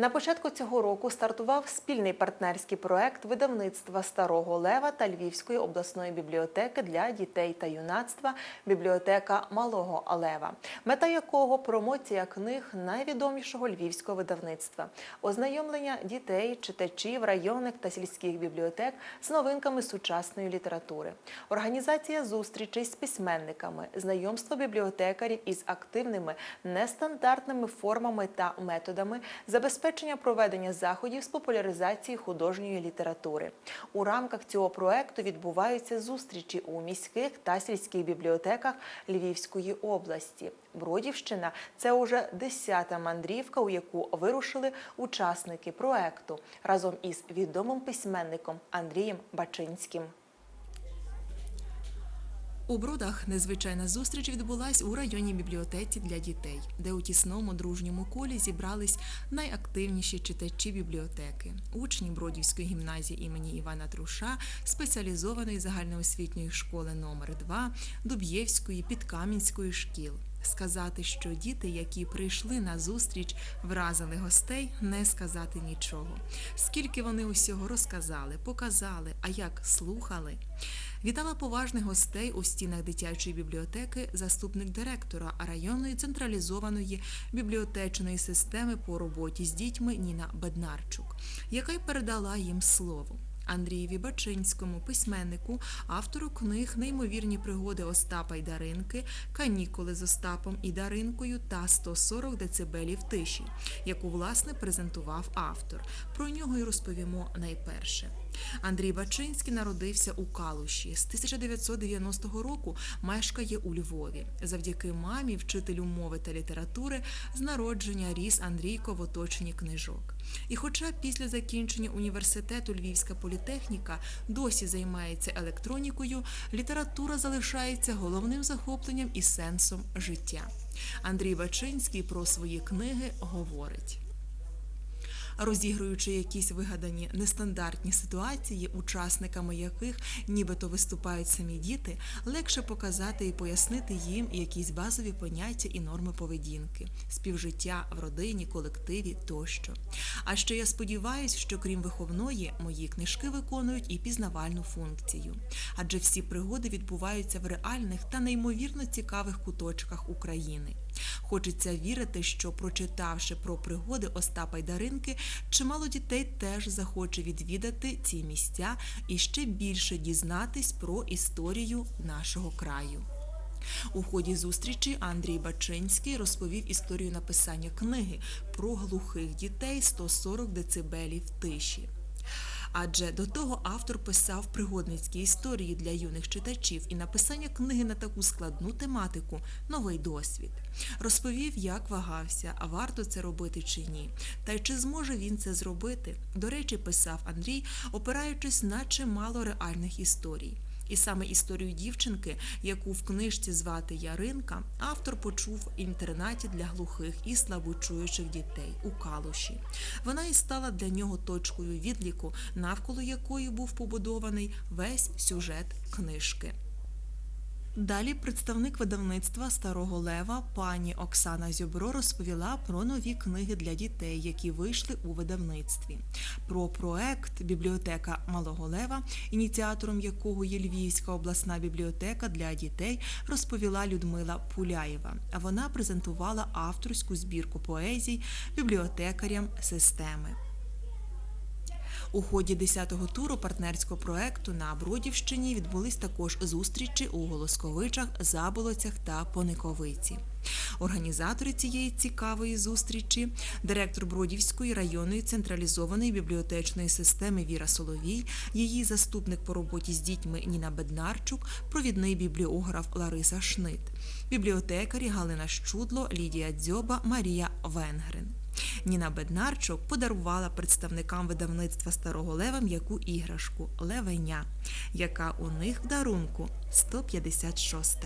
На початку цього року стартував спільний партнерський проект видавництва Старого Лева та Львівської обласної бібліотеки для дітей та юнацтва бібліотека Малого Лева, мета якого промоція книг найвідомішого львівського видавництва, ознайомлення дітей, читачів районних та сільських бібліотек з новинками сучасної літератури, організація зустрічей з письменниками, знайомство бібліотекарів із активними нестандартними формами та методами, забезпечення проведення заходів з популяризації художньої літератури. У рамках цього проекту відбуваються зустрічі у міських та сільських бібліотеках Львівської області. Бродівщина це уже десята мандрівка, у яку вирушили учасники проекту разом із відомим письменником Андрієм Бачинським. У Бродах незвичайна зустріч відбулась у районній бібліотеці для дітей, де у тісному дружньому колі зібрались найактивніші читачі бібліотеки, учні Бродівської гімназії імені Івана Труша, спеціалізованої загальноосвітньої школи номер 2 Дуб'євської підкам'янської шкіл. Сказати, що діти, які прийшли на зустріч, вразили гостей, не сказати нічого. Скільки вони усього розказали, показали, а як слухали. Вітала поважних гостей у стінах дитячої бібліотеки заступник директора районної централізованої бібліотечної системи по роботі з дітьми Ніна Беднарчук, яка й передала їм слово. Андрієві Бачинському, письменнику, автору книг Неймовірні пригоди Остапа й Даринки, Канікули з Остапом і Даринкою та 140 децибелів тиші, яку власне презентував автор. Про нього й розповімо найперше. Андрій Бачинський народився у Калуші. З 1990 року мешкає у Львові. Завдяки мамі, вчителю мови та літератури, з народження ріс Андрійко в оточенні книжок. І хоча після закінчення університету Львівська політехніка досі займається електронікою, література залишається головним захопленням і сенсом життя. Андрій Бачинський про свої книги говорить. Розігруючи якісь вигадані нестандартні ситуації, учасниками яких нібито виступають самі діти, легше показати і пояснити їм якісь базові поняття і норми поведінки, співжиття в родині, колективі тощо. А ще я сподіваюся, що крім виховної, мої книжки виконують і пізнавальну функцію, адже всі пригоди відбуваються в реальних та неймовірно цікавих куточках України. Хочеться вірити, що прочитавши про пригоди Остапа й Даринки, чимало дітей теж захоче відвідати ці місця і ще більше дізнатись про історію нашого краю. У ході зустрічі Андрій Бачинський розповів історію написання книги про глухих дітей 140 децибелів тиші. Адже до того автор писав пригодницькі історії для юних читачів і написання книги на таку складну тематику новий досвід. Розповів, як вагався, а варто це робити чи ні. Та й чи зможе він це зробити? До речі, писав Андрій, опираючись на чимало реальних історій. І саме історію дівчинки, яку в книжці звати Яринка, автор почув в інтернаті для глухих і слабочуючих дітей у Калуші. Вона і стала для нього точкою відліку, навколо якої був побудований весь сюжет книжки. Далі представник видавництва Старого Лева пані Оксана Зюбро розповіла про нові книги для дітей, які вийшли у видавництві. Про проект Бібліотека Малого Лева, ініціатором якого є Львівська обласна бібліотека для дітей, розповіла Людмила Пуляєва. А вона презентувала авторську збірку поезій бібліотекарям системи. У ході 10-го туру партнерського проекту на Бродівщині відбулись також зустрічі у Голосковичах, Заболоцях та Пониковиці. Організатори цієї цікавої зустрічі, директор Бродівської районної централізованої бібліотечної системи Віра Соловій, її заступник по роботі з дітьми Ніна Беднарчук, провідний бібліограф Лариса Шнит, бібліотекарі Галина Щудло, Лідія Дзьоба, Марія Венгрин. Ніна Беднарчук подарувала представникам видавництва Старого Лева м'яку іграшку Левеня, яка у них в дарунку 156.